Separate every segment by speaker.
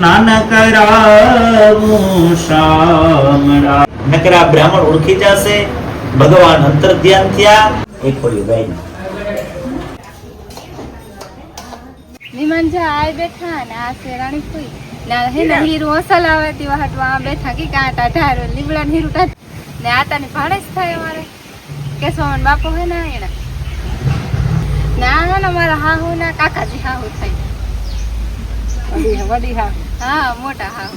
Speaker 1: સ્નાન કરાવું શામળા નકરા બ્રાહ્મણ ઓળખી જશે ભગવાન અંતર ધ્યાન થયા એક ખોલ્યું ગાય
Speaker 2: વિમાન જા આય બેઠા ને આ કોઈ. ના હે ને હીરું. અસલ આવે તે વાહટ બેઠા કે કાંટા ઢારો લીબડા ને હીરું ને આતા ભાડે જ થાય અમારે. કેશવાન બાપો હે ને એના ના હે ને મારા હાહુ ના કાકાજી હાહુ થાય
Speaker 3: વડી વડી હા
Speaker 2: હા મોટા હાહુ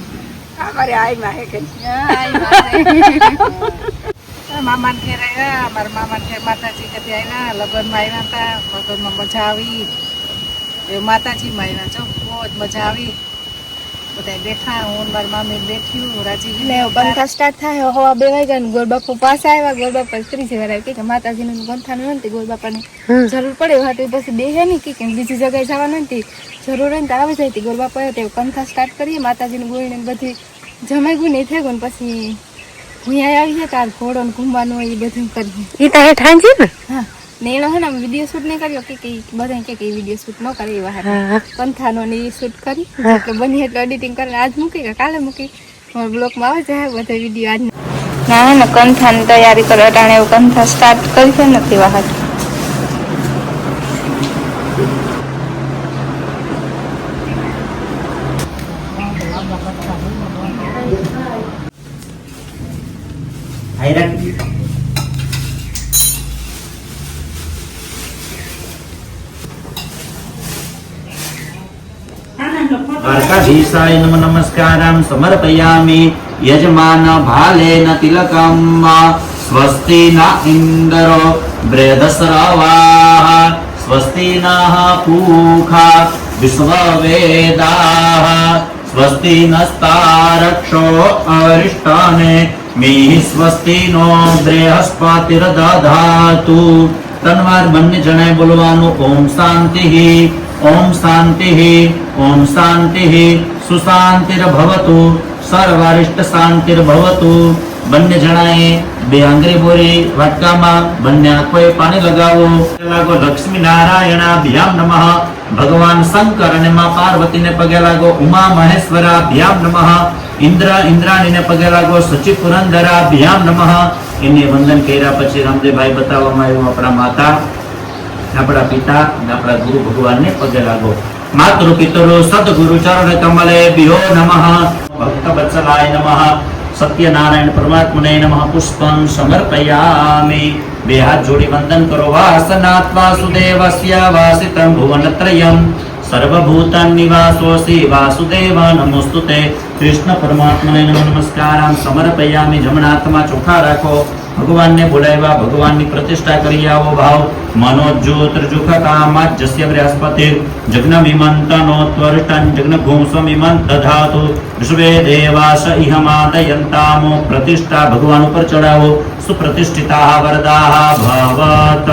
Speaker 3: અમારે આઈમાં હે કે
Speaker 2: હા આઈ વાત
Speaker 3: મામાને ઘેર આવ્યા અમારા મામાને ઘેર માતાજી કદી આવ્યા લગ્નમાં આવ્યા હતા લગ્નમાં મજા આવી. એ માતાજીમાં આવ્યા છો બહુ જ મજા આવી. બધા બેઠા હું ને મારી મામી રાજી
Speaker 2: ને પંખા સ્ટાર્ટ થાય હવા બે વાગ્યા ને ગોળ બાપુ પાસે આવ્યા ગોળ બાપા ત્રીસ વાર આવ્યા કે માતાજી નું ગંથાનું નથી ગોળ બાપાને જરૂર પડે હાટું પછી બે હે નહીં કે બીજી જગ્યાએ જવાનું નથી જરૂર હોય ને તો આવી જાય ગરબા ગોળ બાપા તે કંથા સ્ટાર્ટ કરીએ માતાજીનું ગોળીને બધી જમાઈ ગયું નહીં થઈ ગયું પછી હું આવી જાય તાર ઘોડો ને ઘૂમવાનું હોય એ બધું કરીએ.
Speaker 4: એ તો છે ને?
Speaker 2: હા ને એનો હે ને વીડિયો શૂટ નહીં કર્યો કે બધા કે કે વીડિયો શૂટ ન કરે એવા હાટુ.
Speaker 4: હા
Speaker 2: કંથાનો ને એ શૂટ કરી એટલે બની એટલે એડિટિંગ કરીને આજ મૂકી કે કાલે મૂકી. મારા બ્લોગમાં આવે છે બધા વીડિયો આજ. ના ને કંથાની તૈયારી કરો અટાણે એવું કંથા સ્ટાર્ટ કરી છે નથી વાહટ
Speaker 1: હાઈ રાખી દ્વારકાધીશાય નમ નમસ્કારં સમર્પયામિ યજમાન ભાલેન તિલકમ સ્વસ્તિ ન ઇન્દ્રો બૃહદસ્રવાः સ્વસ્તિ નઃ પૂખા વિશ્વવેદાः સ્વસ્તિ નસ્તારક્ષો અરિષ્ટાને મિહિ સ્વસ્તિ નો બૃહસ્પતિર્દધાતુ તનવાર બંને જણાએ બોલવાનું ઓમ શાંતિ ઓમ શાંતિ ઓમ શાંતિ સુશાંતિર્ભવતુ સર્વારિષ્ટ શાંતિર્ભવતુ બંને જણાએ બે આંગળી બોરી વાટકામાં બંને આંખોએ પાણી લગાવો લાગો લક્ષ્મી નારાયણાભ્યામ નમઃ ભગવાન શંકર અને માં પાર્વતીને પગે લાગો ઉમા મહેશ્વરાભ્યામ નમઃ ઇન્દ્ર ઇન્દ્રાણીને પગે લાગો સચિવ પુરંદરાભ્યામ નમઃ એને વંદન કર્યા પછી રામદેવભાઈ બતાવવામાં આવ્યું આપણા માતા આપણા પિતા અને આપણા ગુરુ ભગવાનને પગે લાગો માતૃ પિતરો સદગુરુ ચરણ કમલે બિહો નમઃ ભક્ત વત્સલાય નમઃ સત્યનારાયણ પરમાત્મને નમઃ પુષ્પમ સમર્પયામિ બે હાથ જોડી વંદન કરો વાસનાત્ વાસુદેવસ્ય વાસિતં ભુવનત્રયમ સર્વભૂતાન નિવાસોસી વાસુદેવ નમોસ્તુતે કૃષ્ણ પરમાત્મને નમઃ નમસ્કારામ સમર્પયામિ જમણાત્મા ચોખા રાખો ભગવાનને બોલાવ્યા, ભગવાનની પ્રતિષ્ઠા કરી આવો ભાવ. મનોજ્યોતિર્જુખ કામાત જસ્ય બૃહસ્પતિ જગ્ન વિમંતનો ત્વરિટં જગ્ન ઘોંસમ ઇમંત દધાતુ. વિશ્વે દેવાસ ઇહમાદયંતામો પ્રતિષ્ઠા ભગવાન ઉપર ચડાવો સુપ્રતિષ્ઠિતા વરદાહ ભવત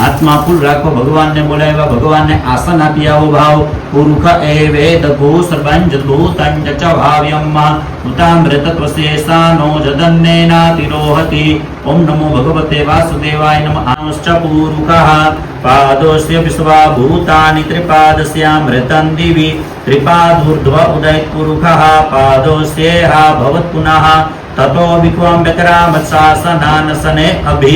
Speaker 1: હાથમાં ફૂલ રાખો, ભગવાનને બોલાવ્યા, ભગવાનને આસન આપી, આવો ભાવ. પુરુખ એ વેદ ભૂ સર્વાંજ ભૂતં ચ ભાવ્યમ ઉતામૃતત્વશેષાનો જદન્નેનાતિરોહતિ ઓમ નમો ભગવતે વાસુદેવાય નમ. આંશ્ચ પૂરુકઃ પાદોસ્ય વિશ્વા ભૂતાनि ત્રિપાદસ્યામૃतं દિવિ. ત્રિપાદૂર્ધ્વ ઉદયત પુરુષः પાદોસ્યેહા ભવત પુનઃ તતો વિક્વમ વ્યકરામત્સાસનાનસને અભિ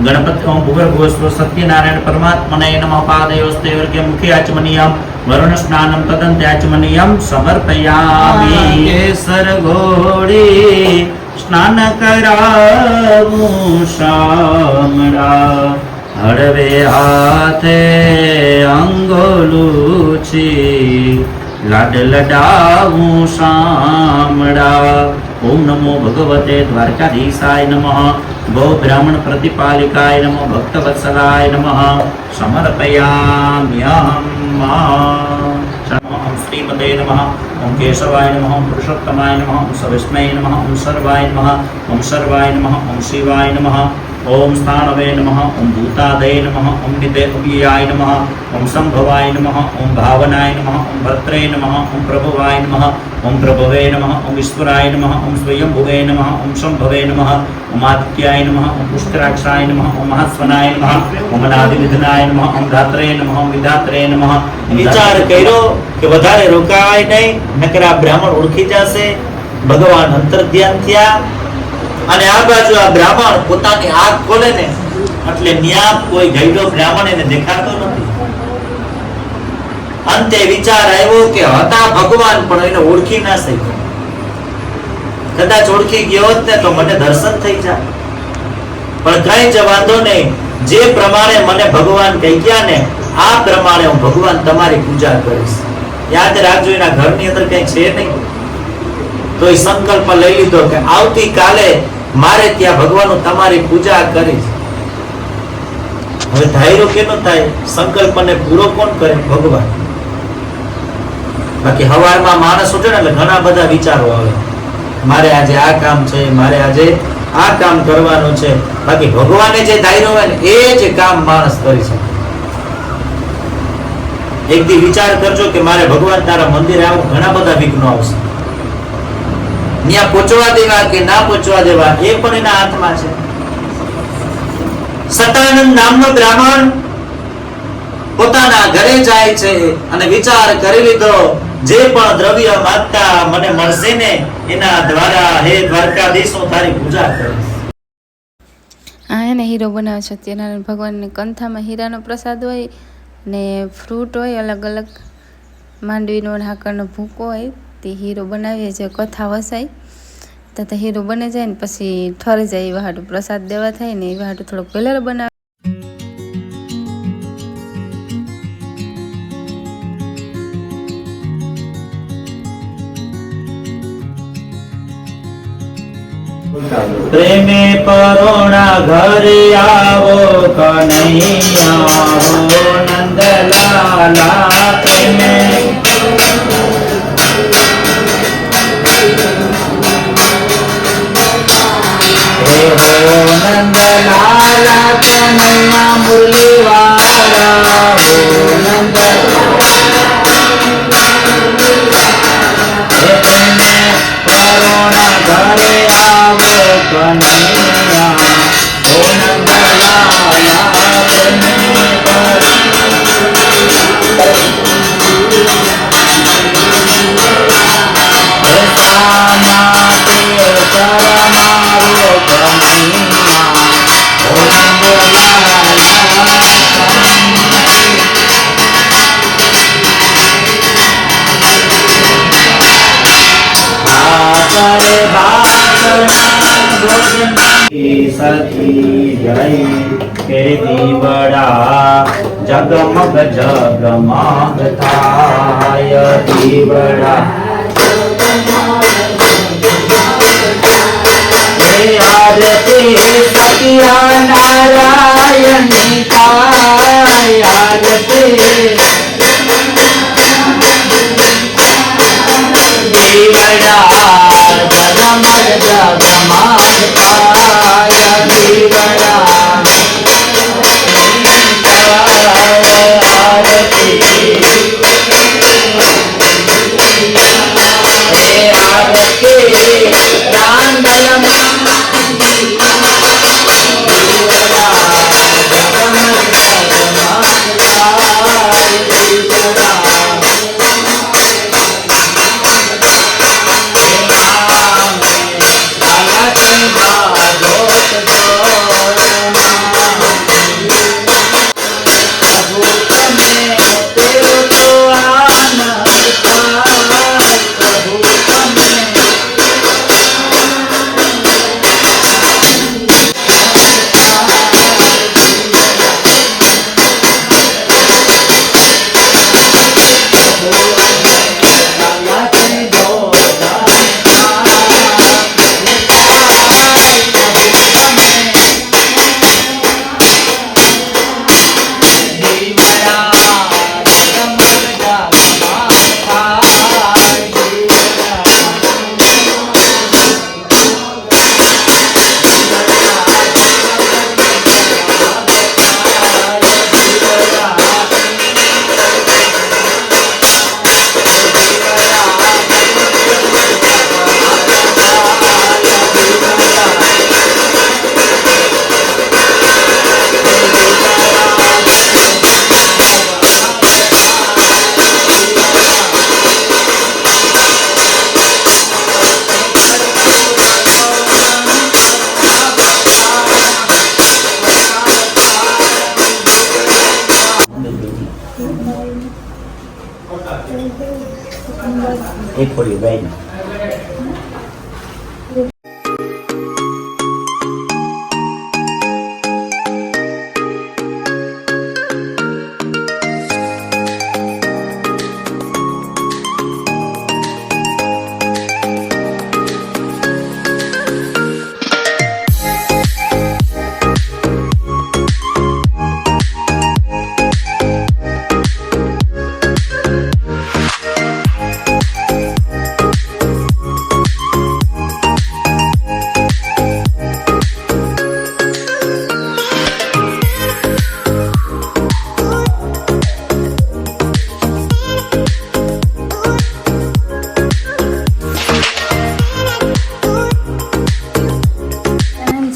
Speaker 1: ગણપતિ ઓમ ભૂગર્ભોસ્વ સત્યનારાયણ પરમાત્મને નમઃ પાદયોસ્તે વર્ગ્ય મુખે આચમનીયમ વરુણ સ્નાનમ તદંત્યાચમનીયમ સમર્પયામિ કેસર ઘોડી સ્નાન કરાવું શામળા હળવે હાથે અંગોલુચી લાડ લડાવું શામળા ઓમ નમો ભગવતે દ્વારકાધીશાય નમઃ. ગો બ્રાહ્મણ પ્રતિપાલિકાય નમઃ ભક્તવત્સલાય નમઃ. સમર્પયામ્યહમ ઓમ શ્રીમતે નમઃ. ઓમ કેશવાય નમઃ. ઓમ પુરુષોત્તમાય નમઃ. ઓમ સવિષ્મય નમઃ. ઓમ સર્વાય નમઃ. ઓમ સર્વાય નમઃ. ઓમ શિવાય નમઃ. ઓમ સ્થાણવે નમઃ ઓમ ભૂતાદય નમઃ ઓમ નિદે અવ્યયાય નમઃ ઓમ સંભવાય નમઃ ઓમ ભાવનાય નમઃ ઓમ ભર્ત્રે નમઃ ઓમ પ્રભવાય નમઃ ઓમ પ્રભવે નમઃ ઓમ ઈશ્વરાય નમઃ ઓમ સ્વયંભુવે નમઃ ઓમ સંભવે નમઃ ઓમ આદિત્યાય નમઃ ઓમ પુષ્કરાક્ષાય નમઃ ઓમ મહાસ્વનાય નમઃ ઓમ નાદિવિધનાય નમઃ ઓમ ધાત્રે નમઃ ઓમ વિધાત્રે નમઃ વિચાર કર્યો કે વધારે રોકાય નહીં નકર આ બ્રાહ્મણ ઓળખી જશે ભગવાન અંતર ધ્યાન થયા અને આ બાજુ આ બ્રાહ્મણ પોતાની આગ ખોલે ને, એટલે ન્યા કોઈ ગઈડો બ્રાહ્મણ એને દેખાતો નથી. અંતે વિચાર આવ્યો કે હતા ભગવાન, પણ એને ઓળખી ના શક્યો. કદાચ ઓળખી ગયો હોત ને તો મને દર્શન થઈ જાય. પણ કઈ જ વાંધો નહીં, જે પ્રમાણે મને ભગવાન કહી ગયા ને, આ પ્રમાણે હું ભગવાન તમારી પૂજા કરીશ. યાદ રાખજો, એના ઘરની અંદર કઈ છે નહીં. તો એ સંકલ્પ લઈ લીધો કે આવતીકાલે મારે ત્યાં ભગવાન તમારી પૂજા કરીશ. હવે ધાયરો કેનો થાય? સંકલ્પ ને પૂરો કોણ કરે? ભગવાન. બાકી હવારમાં માણસ ઉઠે ને એટલે ઘણા બધા વિચારો આવે. મારે આજે આ કામ છે, મારે આજે આ કામ કરવાનું છે. બાકી ભગવાને જે ધાયરો હોય ને, એ જ કામ માણસ કરી શકે. એક દી વિચાર કરજો કે મારે ભગવાન તારા મંદિરે આવું ઘણા બધા વિઘ્નો આવશે. ત્યાં પહોંચવા દેવા કે ના પહોંચવા દેવા, એ પણ એના હાથમાં છે. સતાનંદ નામનો બ્રાહ્મણ પોતાના ઘરે જાય છે અને વિચાર કરી લીધો, જે પણ દ્રવ્ય માંગતા મને મળશે ને, એના દ્વારા હે દ્વારકાધીશ, હું તારી પૂજા કરીશ.
Speaker 2: આ એને હીરો બનાવે છે. સત્યનારાયણ ભગવાનની કંથામાં હીરાનો પ્રસાદ હોય ને ફ્રૂટ હોય અલગ અલગ માંડવીનો ઢાંકણનો ભૂકો હોય તે હીરો બનાવીએ છીએ, કથા વસાય. તો હીરો બની જાય ને પછી ઠરી જાય એવા હાટું પ્રસાદ દેવા થાય ને એવા હાટું થોડોક કલર બનાવે.
Speaker 1: પ્રેમે પરોણા ઘરે આવો, કનૈયા નંદલાલા. પ્રેમે સખી જય કે દીવડા જગમગ જગમગ થાય દીવડા હે આરતી એક ખોડી ગાય
Speaker 2: અને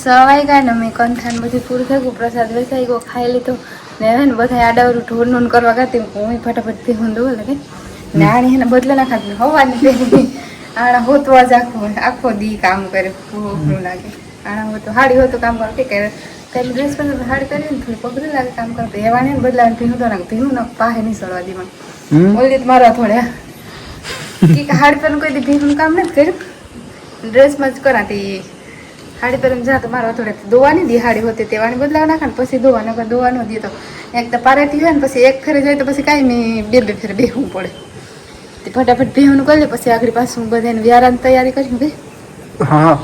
Speaker 2: સવાઈ ગયા ને અમે કંથાન બધું પૂરું થઈ ગયું પ્રસાદ વેસાઈ ગયો ખાઈ લીધો. ને હવે ને બધા આડાવરું ઢોર નોન કરવા ગાતી હું ફટાફટ ભેગું દઉં લાગે ને આણી એને બદલે ના ખાતી હવાની ભેગી આણા હોતવા જ આખો આખો દી કામ કરે ભૂખનું લાગે. આણા હોતો હાડી હોતો કામ કરે કે કરે ડ્રેસ પર હાડી કરી ને થોડી પગડી લાગે કામ કરતો એવાને બદલાને ભીનું તો નાખ ભીનું ના પાહે નહીં સળવા દીમાં ઓલી તો મારા થોડ્યા કે હાડી પર કોઈ દી ભીનું કામ નથી કર્યું? ડ્રેસમાં જ કરાતી હાડી પર જા તો મારા થોડે દોવાની દી હાડી હોતી તેવાની બદલાવ નાખે ને પછી દોવા નકર દોવાનો દી તો એક તો પારેતી હોય ને પછી એક ફેરે જાય તો પછી કાંઈ નહીં બે બે ફેરે બેહવું પડે. તે ફટાફટ બેહવાનું કરી લે, પછી આગળ પાછું બધાને વ્યારાની તૈયારી કરી ભાઈ
Speaker 4: હા.